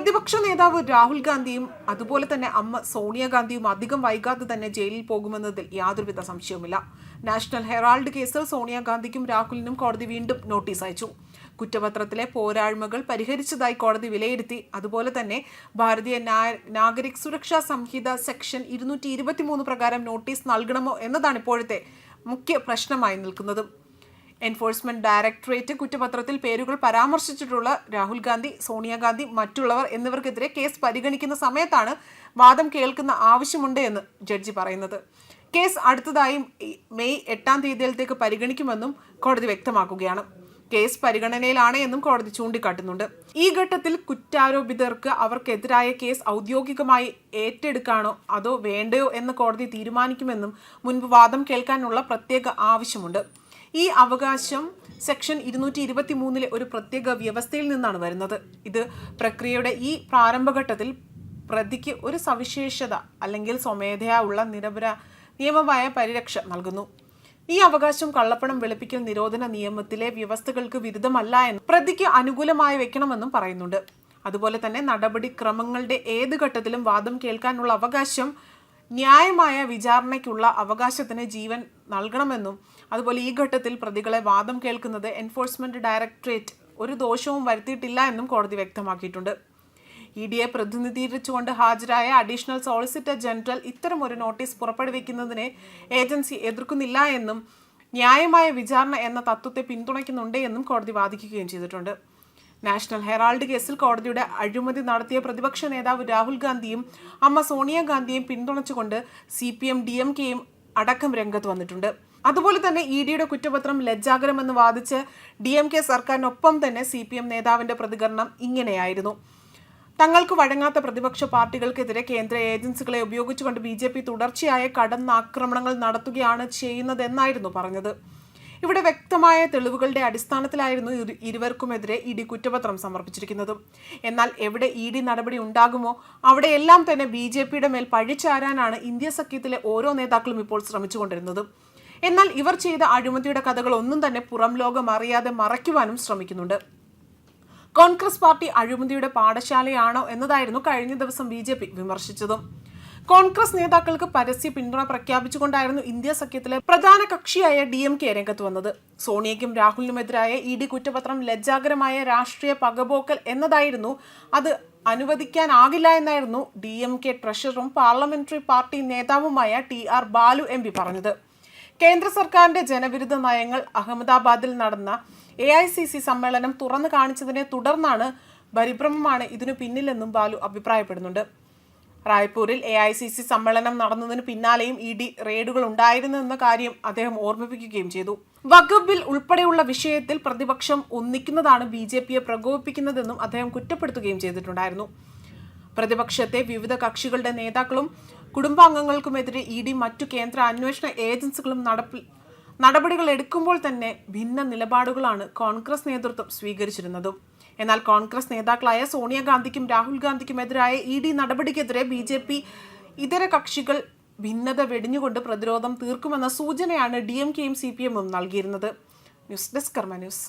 പ്രതിപക്ഷ നേതാവ് രാഹുൽ ഗാന്ധിയും അതുപോലെ തന്നെ അമ്മ സോണിയാഗാന്ധിയും അധികം വൈകാതെ തന്നെ ജയിലിൽ പോകുമെന്നതിൽ യാതൊരുവിധ സംശയവുമില്ല. നാഷണൽ ഹെറാൾഡ് കേസിൽ സോണിയാഗാന്ധിക്കും രാഹുലിനും കോടതി വീണ്ടും നോട്ടീസ് അയച്ചു. കുറ്റപത്രത്തിലെ പോരായ്മകൾ പരിഹരിച്ചതായി കോടതി വിലയിരുത്തി. അതുപോലെ തന്നെ ഭാരതീയ നാഗരിക് സുരക്ഷാ സംഹിത സെക്ഷൻ ഇരുന്നൂറ്റി പ്രകാരം നോട്ടീസ് നൽകണമോ എന്നതാണ് ഇപ്പോഴത്തെ മുഖ്യ പ്രശ്നമായി നിൽക്കുന്നത്. എൻഫോഴ്സ്മെന്റ് ഡയറക്ടറേറ്റ് കുറ്റപത്രത്തിൽ പേരുകൾ പരാമർശിച്ചിട്ടുള്ള രാഹുൽ ഗാന്ധി സോണിയാഗാന്ധി മറ്റുള്ളവർ എന്നിവർക്കെതിരെ കേസ് പരിഗണിക്കുന്ന സമയത്താണ് വാദം കേൾക്കുന്ന ആവശ്യമുണ്ട് എന്ന് ജഡ്ജി പറയുന്നത്. കേസ് അടുത്തതായി മെയ് എട്ടാം തീയതിയിലത്തേക്ക് പരിഗണിക്കുമെന്നും കോടതി വ്യക്തമാക്കുകയാണ്. കേസ് പരിഗണനയിലാണ് എന്നും കോടതി ചൂണ്ടിക്കാട്ടുന്നുണ്ട്. ഈ ഘട്ടത്തിൽ കുറ്റാരോപിതർക്ക് അവർക്കെതിരായ കേസ് ഔദ്യോഗികമായി ഏറ്റെടുക്കാണോ അതോ വേണ്ടയോ എന്ന് കോടതി തീരുമാനിക്കുമെന്നും മുൻപ് വാദം കേൾക്കാനുള്ള പ്രത്യേക ആവശ്യമുണ്ട്. ഈ അവകാശം സെക്ഷൻ ഇരുന്നൂറ്റി ഇരുപത്തി മൂന്നിലെ ഒരു പ്രത്യേക വ്യവസ്ഥയിൽ നിന്നാണ് വരുന്നത്. ഇത് പ്രക്രിയയുടെ ഈ പ്രാരംഭഘട്ടത്തിൽ പ്രതിക്ക് ഒരു സവിശേഷത അല്ലെങ്കിൽ സ്വമേധയാ ഉള്ള നിരപര നിയമമായ പരിരക്ഷ നൽകുന്നു. ഈ അവകാശം കള്ളപ്പണം വെളുപ്പിക്കൽ നിരോധന നിയമത്തിലെ വ്യവസ്ഥകൾക്ക് വിരുദ്ധമല്ല എന്ന് പ്രതിക്ക് അനുകൂലമായി വെക്കണമെന്നും പറയുന്നുണ്ട്. അതുപോലെ തന്നെ നടപടിക്രമങ്ങളുടെ ഏത് ഘട്ടത്തിലും വാദം കേൾക്കാനുള്ള അവകാശം ന്യായമായ വിചാരണയ്ക്കുള്ള അവകാശത്തിന് ജീവൻ നൽകണമെന്നും അതുപോലെ ഈ ഘട്ടത്തിൽ പ്രതികളെ വാദം കേൾക്കുന്നത് എൻഫോഴ്സ്മെന്റ് ഡയറക്ടറേറ്റ് ഒരു ദോഷവും വരുത്തിയിട്ടില്ല എന്നും കോടതി വ്യക്തമാക്കിയിട്ടുണ്ട്. ഇ ഡിയെ പ്രതിനിധീകരിച്ചുകൊണ്ട് ഹാജരായ അഡീഷണൽ സോളിസിറ്റർ ജനറൽ ഇത്തരം ഒരു നോട്ടീസ് പുറപ്പെടുവിക്കുന്നതിനെ ഏജൻസി എതിർക്കുന്നില്ല എന്നും ന്യായമായ വിചാരണ എന്ന തത്വത്തെ പിന്തുണയ്ക്കുന്നുണ്ട് എന്നും കോടതി വാദിക്കുകയും ചെയ്തിട്ടുണ്ട്. നാഷണൽ ഹെറാൾഡ് കേസിൽ കോടതിയുടെ അഴിമതി നടത്തിയ പ്രതിപക്ഷ നേതാവ് രാഹുൽ ഗാന്ധിയും അമ്മ സോണിയാഗാന്ധിയും പിന്തുണച്ചുകൊണ്ട് C P M D M കെയും അടക്കം രംഗത്ത് വന്നിട്ടുണ്ട്. അതുപോലെ തന്നെ ഇ ഡിയുടെ കുറ്റപത്രം ലജ്ജാകരമെന്ന് വാദിച്ച് ഡി എം കെ സർക്കാരിനൊപ്പം തന്നെ സി പി എം നേതാവിന്റെ പ്രതികരണം ഇങ്ങനെയായിരുന്നു. തങ്ങൾക്ക് വഴങ്ങാത്ത പ്രതിപക്ഷ പാർട്ടികൾക്കെതിരെ കേന്ദ്ര ഏജൻസികളെ ഉപയോഗിച്ചുകൊണ്ട് ബി ജെ പി തുടർച്ചയായ കടന്നാക്രമണങ്ങൾ നടത്തുകയാണ് ചെയ്യുന്നതെന്നായിരുന്നു പറഞ്ഞത്. ഇവിടെ വ്യക്തമായ തെളിവുകളുടെ അടിസ്ഥാനത്തിലായിരുന്നു ഇരു- ഇരുവർക്കുമെതിരെ ഇ ഡി കുറ്റപത്രം സമർപ്പിച്ചിരിക്കുന്നത്. എന്നാൽ എവിടെ ഇ ഡി നടപടി ഉണ്ടാകുമോ അവിടെയെല്ലാം തന്നെ ബി ജെ പിയുടെ മേൽ പഴിച്ചാരാനാണ് ഇന്ത്യ സഖ്യത്തിലെ ഓരോ നേതാക്കളും ഇപ്പോൾ ശ്രമിച്ചുകൊണ്ടിരുന്നത്. എന്നാൽ ഇവർ ചെയ്ത അഴിമതിയുടെ കഥകൾ ഒന്നും തന്നെ പുറം ലോകം അറിയാതെ മറയ്ക്കുവാനും ശ്രമിക്കുന്നുണ്ട്. കോൺഗ്രസ് പാർട്ടി അഴിമതിയുടെ പാഠശാലയാണോ എന്നതായിരുന്നു കഴിഞ്ഞ ദിവസം ബി വിമർശിച്ചതും. കോൺഗ്രസ് നേതാക്കൾക്ക് പരസ്യ പിന്തുണ പ്രഖ്യാപിച്ചുകൊണ്ടായിരുന്നു ഇന്ത്യ സഖ്യത്തിലെ പ്രധാന കക്ഷിയായ ഡി എം കെ രംഗത്ത് വന്നത്. സോണിയയ്ക്കും രാഹുലിനുമെതിരായ ഇ ഡി കുറ്റപത്രം ലജ്ജാകരമായ രാഷ്ട്രീയ പകപോക്കൽ എന്നതായിരുന്നു അത് അനുവദിക്കാനാകില്ല എന്നായിരുന്നു ഡി എം കെ ട്രഷററും പാർലമെന്ററി പാർട്ടി നേതാവുമായ T R Balu M P പറഞ്ഞത്. കേന്ദ്ര സർക്കാരിന്റെ ജനവിരുദ്ധ നയങ്ങൾ അഹമ്മദാബാദിൽ നടന്ന എ ഐ സി സി സമ്മേളനം തുറന്നു കാണിച്ചതിനെ തുടർന്നാണ് പരിഭ്രമമാണ് ഇതിനു പിന്നിലെന്നും ബാലു അഭിപ്രായപ്പെടുന്നുണ്ട്. റായ്പൂരിൽ എ ഐ സി സി സമ്മേളനം നടന്നതിന് പിന്നാലെയും ഇ ഡി റെയ്ഡുകൾ ഉണ്ടായിരുന്നു എന്ന കാര്യം അദ്ദേഹം ഓർമ്മിപ്പിക്കുകയും ചെയ്തു. വഖഫ് ബിൽ ഉൾപ്പെടെയുള്ള വിഷയത്തിൽ പ്രതിപക്ഷം ഒന്നിക്കുന്നതാണ് ബി ജെ പിയെ പ്രകോപിപ്പിക്കുന്നതെന്നും അദ്ദേഹം കുറ്റപ്പെടുത്തുകയും ചെയ്തിട്ടുണ്ടായിരുന്നു. പ്രതിപക്ഷത്തെ വിവിധ കക്ഷികളുടെ നേതാക്കളും കുടുംബാംഗങ്ങൾക്കുമെതിരെ ഇ ഡി മറ്റു കേന്ദ്ര അന്വേഷണ ഏജൻസികളും നടപ്പിൽ നടപടികൾ എടുക്കുമ്പോൾ തന്നെ ഭിന്ന നിലപാടുകളാണ് കോൺഗ്രസ് നേതൃത്വം സ്വീകരിച്ചിരുന്നതും. എന്നാൽ കോൺഗ്രസ് നേതാക്കളായ സോണിയാഗാന്ധിക്കും രാഹുൽ ഗാന്ധിക്കുമെതിരായ ഇ ഡി നടപടിക്കെതിരെ ബി ജെ പി ഇതര കക്ഷികൾ ഭിന്നത വെടിഞ്ഞുകൊണ്ട് പ്രതിരോധം തീർക്കുമെന്ന സൂചനയാണ് ഡി എം കെയും സി പി എമ്മും നൽകിയിരുന്നത്. News desk Karma news.